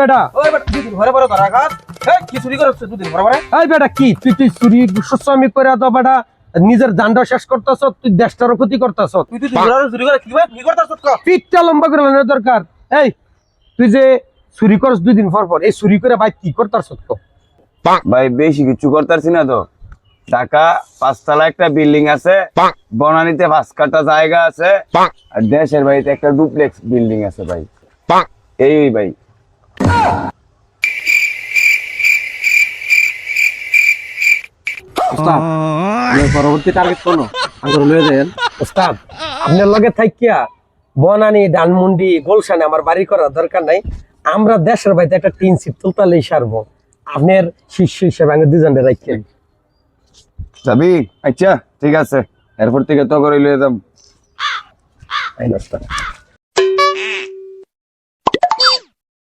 বেটা। ওই বেটা দুদিন ঘরে পরে ধরা খাস এই কি চুরি করছ দুদিন ঘরে পরে এই বেটা কি? তুই তুই চুরি শ্রমিক করে তো বেটা? নিজের দান্ড শেষ করতেছ তুই দেশটারও ক্ষতি করতেছ। তুই তুই চুরি করে কি কি করতাছ পিঠটা লম্বা করে দরকার। এই তুই যে চুরি করস দুই দিন পর পর এই চুরি করে ভাই কি করতাস তো ভাই বেশি কিছু করতেছি না তো। ঢাকা পাঁচতলা একটা বিল্ডিং আছে। বনানীতে পাঁচ কাটা জায়গা আছে। আর দেশের বাড়িতে একটা ডুপ্লেক্স বিল্ডিং আছে ভাই। এই ভাই পরবর্তী টার্গেট কোন আঙ্গুর লয়ে যাবেন ওস্তাদ আপনার লগে থাইকিয়া বনানি ডানমুন্ডি গোলশানে আমার বাড়ি করার দরকার নাই। আমরা দেশের বাড়িতে একটা টিন সিট তুলতালেই সারবো। আপনার শিষ্য হিসেবে আমি দুজনে রাখেন যাবি? আচ্ছা ঠিক আছে। এরপর থেকে তো করে লয়ে যাম। আইন ওস্তাদ।